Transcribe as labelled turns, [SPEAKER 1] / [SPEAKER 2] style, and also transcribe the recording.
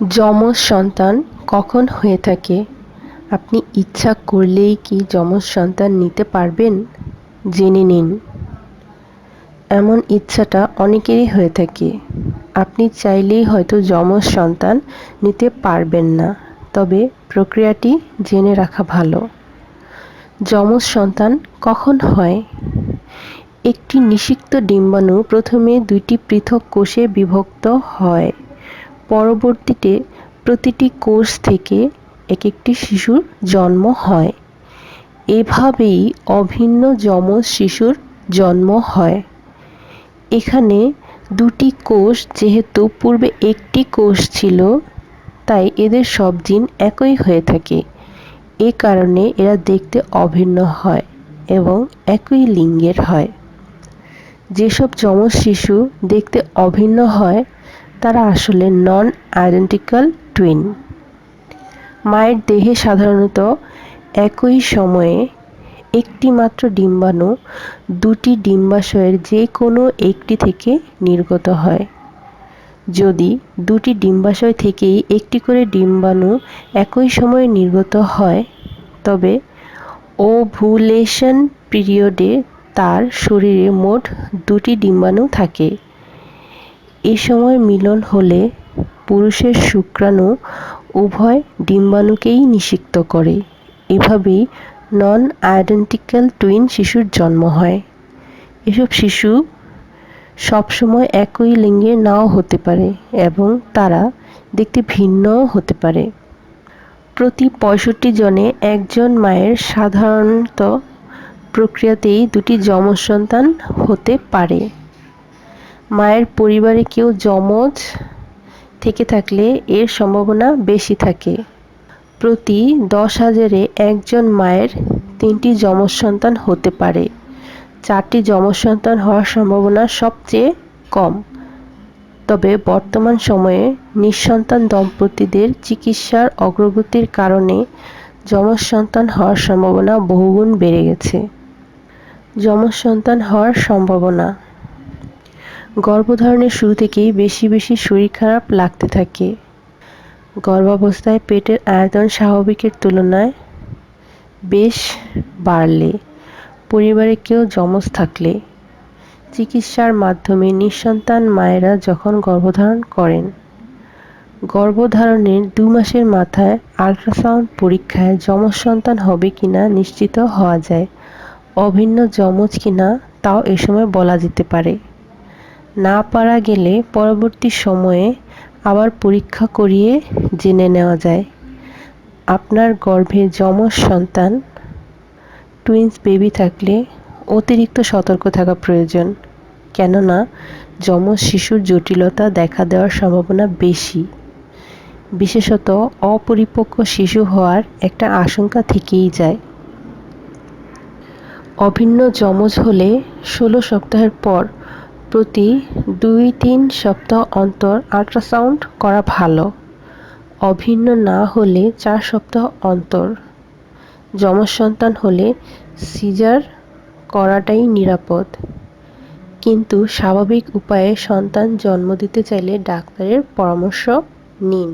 [SPEAKER 1] যমজ সন্তান কখন হয়ে থাকে? আপনি ইচ্ছা করলেই কি যমজ সন্তান নিতে পারবেন? জেনে নিন। এমন ইচ্ছাটা অনেকেরই হয়ে থাকে। আপনি চাইলেই হয়তো যমজ সন্তান নিতে পারবেন না, তবে প্রক্রিয়াটি জেনে রাখা ভালো। যমজ সন্তান কখন হয়? একটি নিষিক্ত ডিম্বাণু প্রথমে দুইটি পৃথক কোষে বিভক্ত হয়। পরবর্তীতে প্রতিটি কোষ থেকে এক একটি শিশুর জন্ম হয়। এভাবেই অভিন্ন যমজ শিশুর জন্ম হয়। এখানে দুটি কোষ যেহেতু পূর্বে একটি কোষ ছিল, তাই এদের সব জিন একই হয়ে থাকে। এ কারণে এরা দেখতে অভিন্ন হয় এবং একই লিঙ্গের হয়। যেসব যমজ শিশু দেখতে অভিন্ন হয় তারা আসলে নন আইডেন্টিক্যাল টুইন মায়ের দেহে সাধারণত একই সময়ে একটি মাত্র ডিম্বাণু দুটি ডিম্বাশয়ের যে কোনো একটি থেকে নির্গত হয়। যদি দুটি ডিম্বাশয় থেকেই একটি করে ডিম্বাণু একই সময়ে নির্গত হয়, তবে ওভুলেশন পিরিয়ডে তার শরীরে মোট দুটি ডিম্বাণু থাকে। এ সময় মিলন হলে পুরুষের শুক্রাণু উভয় ডিম্বাণুকেই নিষিক্ত করে। এভাবেই নন আইডেন্টিক্যাল টুইন শিশুর জন্ম হয়। এসব শিশু সবসময় একই লিঙ্গে নাও হতে পারে এবং তারা দেখতে ভিন্নও হতে পারে। প্রতি পঁয়ষট্টি জনে একজন মায়ের সাধারণত প্রক্রিয়াতেই দুটি যমজ সন্তান হতে পারে। মায়ের পরিবারে কেউ যমজ থেকে থাকলে এর সম্ভাবনা বেশি থাকে। প্রতি দশ হাজারে একজন মায়ের তিনটি যমজ সন্তান হতে পারে। চারটি যমজ সন্তান হওয়ার সম্ভাবনা সবচেয়ে কম। তবে বর্তমান সময়ে নিঃসন্তান দম্পতিদের চিকিৎসার অগ্রগতির কারণে যমজ সন্তান হওয়ার সম্ভাবনা বহুগুণ বেড়ে গেছে। যমজ সন্তান হওয়ার সম্ভাবনা গর্ভধারণের শুরু থেকেই বেশি বেশি শরীর খারাপ লাগতে থাকে। গর্ভাবস্থায় পেটের আয়তন স্বাভাবিকের তুলনায় বেশ বাড়লে, পরিবারে কেউ যমজ থাকলে। চিকিৎসার মাধ্যমে নিঃসন্তান মায়েরা যখন গর্ভধারণ করেন, গর্ভধারণের দু মাসের মাথায় আল্ট্রাসাউন্ড পরীক্ষায় যমজ সন্তান হবে কিনা নিশ্চিত হওয়া যায়। অভিন্ন যমজ কিনা, তাও এ সময় বলা যেতে পারে। না পারা গেলে পরবর্তী সময়ে আবার পরীক্ষা করিয়ে জেনে নেওয়া যায়। আপনার গর্ভে যমজ সন্তান টুইন্স বেবি থাকলে অতিরিক্ত সতর্ক থাকা প্রয়োজন। কেননা, যমজ শিশুর জটিলতা দেখা দেওয়ার সম্ভাবনা বেশি। বিশেষত অপরিপক্ক শিশু হওয়ার একটা আশঙ্কা থেকেই যায়। অভিন্ন যমজ হলে ষোলো সপ্তাহের পর প্রতি দুই তিন সপ্তাহ অন্তর আল্ট্রাসাউন্ড করা ভালো। অভিন্ন না হলে চার সপ্তাহ অন্তর। যমজ সন্তান হলে সিজার করাটাই নিরাপদ। কিন্তু স্বাভাবিক উপায়ে সন্তান জন্ম দিতে চাইলে ডাক্তারের পরামর্শ নিন।